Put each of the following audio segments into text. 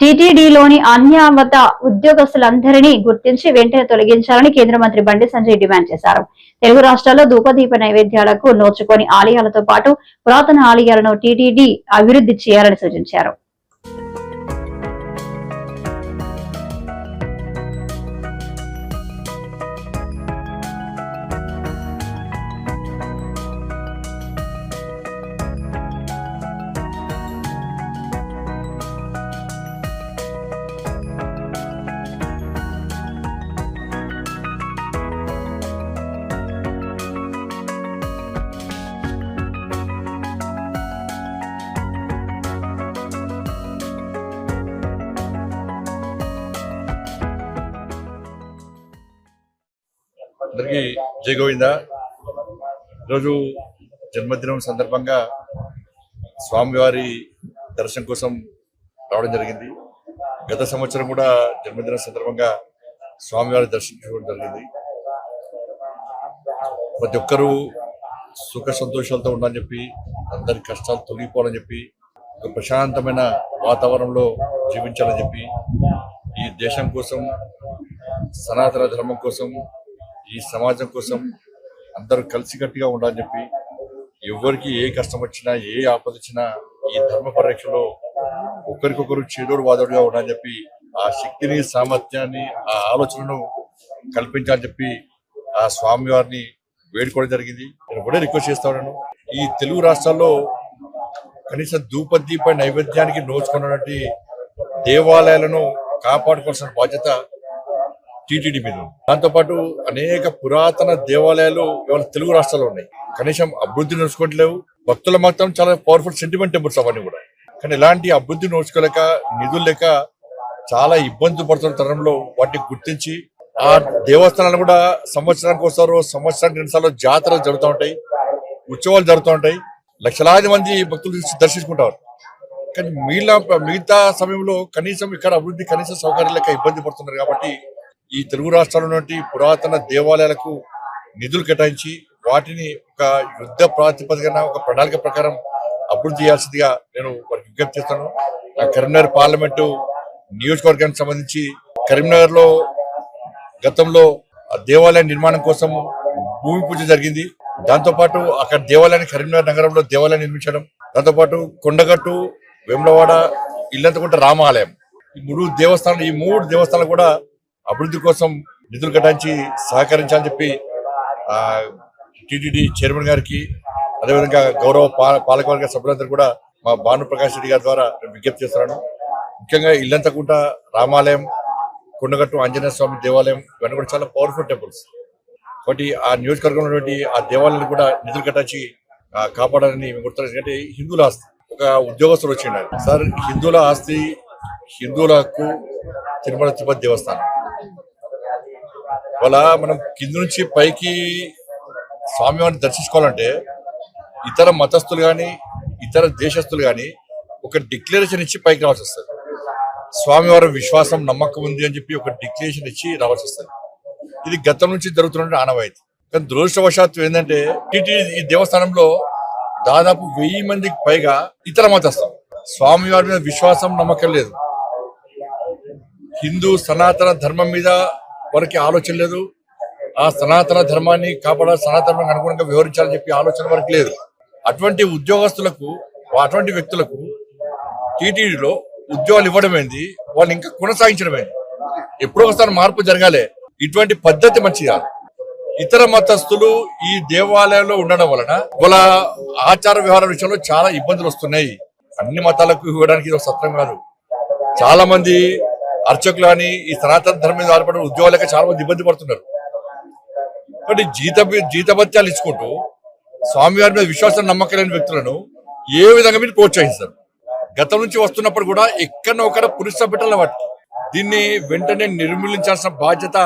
టీటీడీలోని అన్యామత ఉద్యోగస్తులందరినీ గుర్తించి వెంటనే తొలగించాలని కేంద్ర మంత్రి బండి సంజయ్ డిమాండ్ చేశారు. తెలుగు రాష్ట్రాల్లో ధూపదీప నైవేద్యాలకు నోచుకొని ఆలయాలతో పాటు పురాతన ఆలయాలను టీటీడీ అభివృద్ధి చేయాలని సూచించారు. అందరికీ జయ గోవింద. ఈరోజు జన్మదినం సందర్భంగా స్వామివారి దర్శనం కోసం రావడం జరిగింది. గత సంవత్సరం కూడా జన్మదినం సందర్భంగా స్వామివారి దర్శించుకోవడం జరిగింది. ప్రతి ఒక్కరూ సుఖ సంతోషాలతో ఉండాలని చెప్పి అందరి కష్టాలు తొలగిపోవాలని చెప్పి ఒక ప్రశాంతమైన వాతావరణంలో జీవించాలని చెప్పి ఈ దేశం కోసం సనాతన ధర్మం కోసం ఈ సమాజం కోసం అందరూ కలిసికట్టుగా ఉండాలని చెప్పి ఎవరికి ఏ కష్టం వచ్చినా ఏ ఆపద వచ్చినా ఈ ధర్మ పరిరక్షలో ఒకరికొకరు చేదోడు వాదోడుగా ఉండాలని చెప్పి ఆ శక్తిని సామర్థ్యాన్ని ఆ ఆలోచనను కల్పించాలని చెప్పి ఆ స్వామి వారిని వేడుకోవడం జరిగింది. నేను కూడా రిక్వెస్ట్ చేస్తా ఉన్నాను. ఈ తెలుగు రాష్ట్రాల్లో కనీసం ధూపదీప నైవేద్యానికి నోచుకున్నటువంటి దేవాలయాలను కాపాడుకోవాల్సిన బాధ్యత టీటీడీ మీద దాంతోపాటు అనేక పురాతన దేవాలయాలు ఇవాళ తెలుగు రాష్ట్రాల్లో ఉన్నాయి. కనీసం అభివృద్ధి నడుచుకోవట్లేవు. భక్తుల మాత్రం చాలా పవర్ఫుల్ సెంటిమెంట్ టెంపుల్స్ అవన్నీ కూడా. కానీ ఇలాంటి అభివృద్ధి నడుచుకోలేక నిధులు లేక చాలా ఇబ్బంది పడుతున్న తరంలో వాటిని గుర్తించి ఆ దేవస్థానాలు కూడా సంవత్సరానికి ఒకసారి సంవత్సరానికి రెండుసార్లు జాతరలు జరుగుతూ ఉంటాయి. ఉత్సవాలు జరుగుతూ ఉంటాయి. లక్షలాది మంది భక్తులు దర్శించుకుంటారు. కానీ మిగిలిన మిగతా సమయంలో కనీసం ఇక్కడ అభివృద్ధి కనీసం సౌకర్యాలు ఇబ్బంది పడుతున్నారు కాబట్టి ఈ తెలుగు రాష్ట్రాల్లో పురాతన దేవాలయాలకు నిధులు కేటాయించి వాటిని ఒక యుద్ధ ప్రాతిపదికన ఒక ప్రణాళిక ప్రకారం అభివృద్ధి చేయాల్సిందిగా నేను వారికి విజ్ఞప్తి చేస్తాను. నా కరీంనగర్ పార్లమెంటు నియోజకవర్గానికి సంబంధించి కరీంనగర్లో గతంలో ఆ దేవాలయ నిర్మాణం కోసం భూమి పూజ జరిగింది. దాంతో పాటు అక్కడ దేవాలయాన్ని కరీంనగర్ నగరంలో దేవాలయం నిర్మించడం దాంతో పాటు కొండగట్టు వేములవాడ ఇల్లంతకుంట రామాలయం. ఈ మూడు దేవస్థానం ఈ మూడు దేవస్థానాలు కూడా అభివృద్ధి కోసం నిధులు కేటాయించి సహకరించాలని చెప్పి ఆ టిటిడి చైర్మన్ గారికి అదేవిధంగా గౌరవ పాలకవర్గ సభ్యులందరూ కూడా మా భాను ప్రకాష్ రెడ్డి గారి ద్వారా విజ్ఞప్తి చేస్తున్నాను. ముఖ్యంగా ఇల్లంతకుంట రామాలయం కొండగట్టు ఆంజనేయ స్వామి దేవాలయం ఇవన్నీ కూడా చాలా పవర్ఫుల్ టెంపుల్స్ కాబట్టి ఆ నియోజకవర్గంలో ఉన్నటువంటి ఆ దేవాలయాన్ని కూడా నిధులు కట్టించి కాపాడాలని మేము గుర్తున్నారు ఎందుకంటే హిందువుల ఆస్తి ఒక ఉద్యోగస్తులు వచ్చిండారు సార్ హిందువుల ఆస్తి హిందువుల హక్కు తిరుమల తిరుపతి దేవస్థానం. ఇవాళ మనం కింద నుంచి పైకి స్వామివారిని దర్శించుకోవాలంటే ఇతర మతస్థులు కానీ ఇతర దేశస్తులు కానీ ఒక డిక్లరేషన్ ఇచ్చి పైకి రావాల్సి వస్తుంది. స్వామివారి విశ్వాసం నమ్మకం ఉంది అని చెప్పి ఒక డిక్లరేషన్ ఇచ్చి రావాల్సి వస్తుంది. ఇది గతం నుంచి జరుగుతున్న ఆనవాయితీ. కానీ దురదృష్టవశాత్తు ఏంటంటే టీటీ ఈ దేవస్థానంలో దాదాపు వెయ్యి మందికి పైగా ఇతర మతస్థం స్వామివారి మీద విశ్వాసం నమ్మకం లేదు. హిందూ సనాతన ధర్మం మీద వారికి ఆలోచన లేదు. ఆ సనాతన ధర్మాన్ని కాపాడ సనాతన అనుగుణంగా వివరించాలని చెప్పి ఆలోచన వారికి లేదు. అటువంటి ఉద్యోగస్తులకు అటువంటి వ్యక్తులకు టీటీడీలో ఉద్యోగాలు ఇవ్వడం ఏంది? వాళ్ళు ఇంకా కొనసాగించడమేంది ఎప్పుడో ఒకసారి మార్పు జరగాలి. ఇటువంటి పద్ధతి మంచిగా ఇతర మతస్థులు ఈ దేవాలయంలో ఉండడం వలన వాళ్ళ ఆచార వ్యవహార విషయంలో చాలా ఇబ్బందులు వస్తున్నాయి. అన్ని మతాలకు ఇవ్వడానికి ఇది ఒక సత్రం కాదు. చాలా మంది అర్చకులు అని ఈ సనాతన ధర్మం మీద ఆధారపడిన ఉద్యోగాలకి చాలా మంది ఇబ్బంది పడుతున్నారు. కాబట్టి జీత జీతభత్యాలు ఇచ్చుకుంటూ స్వామివారి మీద విశ్వాసం నమ్మకం లేని వ్యక్తులను ఏ విధంగా మీరు ప్రోత్సహిస్తారు? గతం నుంచి వస్తున్నప్పుడు కూడా ఎక్కడ పురుష పెట్టాల వాటి దీన్ని వెంటనే నిర్మూలించాల్సిన బాధ్యత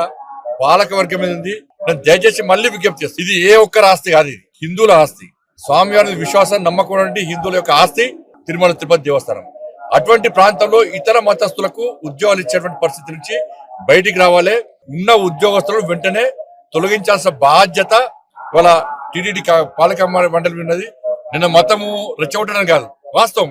పాలక వర్గం మీద ఉంది. నేను దయచేసి మళ్ళీ విజ్ఞప్తి చేస్తాను ఇది ఏ ఒక్కరి ఆస్తి కాదు ఇది. హిందువుల ఆస్తి. స్వామివారి మీద విశ్వాసం నమ్మకం హిందువుల యొక్క ఆస్తి తిరుమల తిరుపతి దేవస్థానం. అటువంటి ప్రాంతంలో ఇతర మతస్థులకు ఉద్యోగాలు ఇచ్చేటువంటి పరిస్థితి నుంచి బయటికి రావాలి. ఉన్న ఉద్యోగస్తులను వెంటనే తొలగించాల్సిన బాధ్యత వాళ్ళ టీడీడీ పాలక మండలి ఉన్నది. నిన్న మతము రెచ్చగొట్టడం కాదు. వాస్తవం.